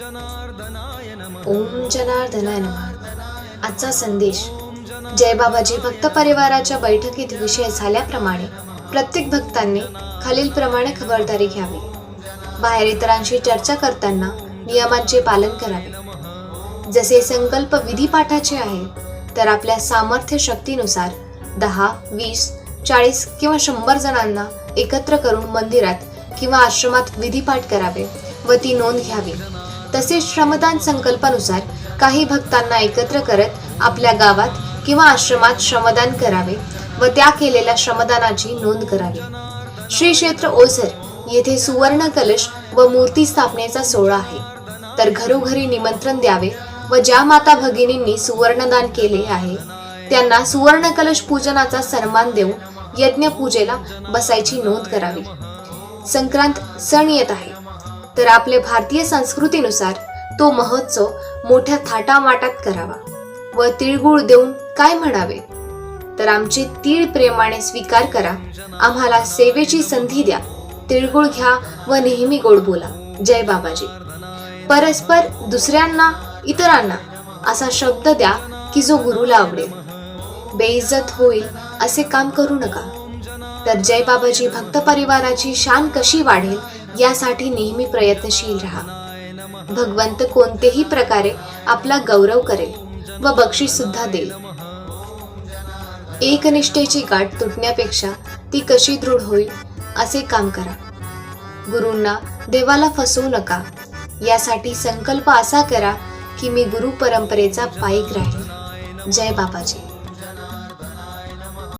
ओम जनार्दनाय नमः। आजचा संदेश जय बाबाजी भक्त परिवाराच्या बैठकीत विषय झाल्याप्रमाणे प्रत्येक भक्तांनी खालीलप्रमाणे खबरदारी घ्यावी. बाहेर इतरांशी चर्चा करताना नियमांचे पालन करावे. जसे संकल्प विधीपाठाचे आहे तर आपल्या सामर्थ्य शक्तीनुसार दहा वीस चाळीस किंवा शंभर जणांना एकत्र करून मंदिरात किंवा आश्रमात विधीपाठ करावे व ती नोंद घ्यावी. तसेच श्रमदान संकल्पानुसार काही भक्तांना एकत्र करत आपल्या गावात किंवा आश्रमात श्रमदान करावे व त्या केलेल्या श्रमदानाची नोंद करावी. श्री क्षेत्र ओझर येथे सुवर्ण कलश व मूर्ती स्थापनेचा सोहळा आहे. तर घरोघरी निमंत्रण द्यावे व ज्या माता भगिनींनी सुवर्णदान केले आहे त्यांना सुवर्ण कलश पूजनाचा सन्मान देऊन यज्ञ पूजेला बसायची नोंद करावी. संक्रांत सण येत आहे. तर आपले भारतीय संस्कृतीनुसार तो महोत्सव मोठ्या थाटामाटात करावा व तिळगुळ देऊन काय म्हणावे? तर आमचे तीळ प्रेमाने स्वीकार करा. आम्हाला सेवेची संधी द्या. तिळगुळ घ्या व नेहमी गोड बोला. जय बाबाजी. परस्पर दुसऱ्यांना इतरांना असा शब्द द्या की जो गुरुला आवडेल. बेइज्जत होईल असे काम करू नका. तर जय बाबाजी भक्त परिवाराची शान कशी वाढेल यासाठी नेहमी प्रयत्नशील राहा. भगवंत कोणतेही प्रकारे आपला गौरव करेल व बक्षीस सुद्धा देईल. एकनिष्ठेची गाठ तुटण्यापेक्षा ती कशी दृढ होईल असे काम करा. गुरूंना देवाला फसवू नका. यासाठी संकल्प असा करा की मी गुरु परंपरेचा पायिक राहील जय बाबाजी.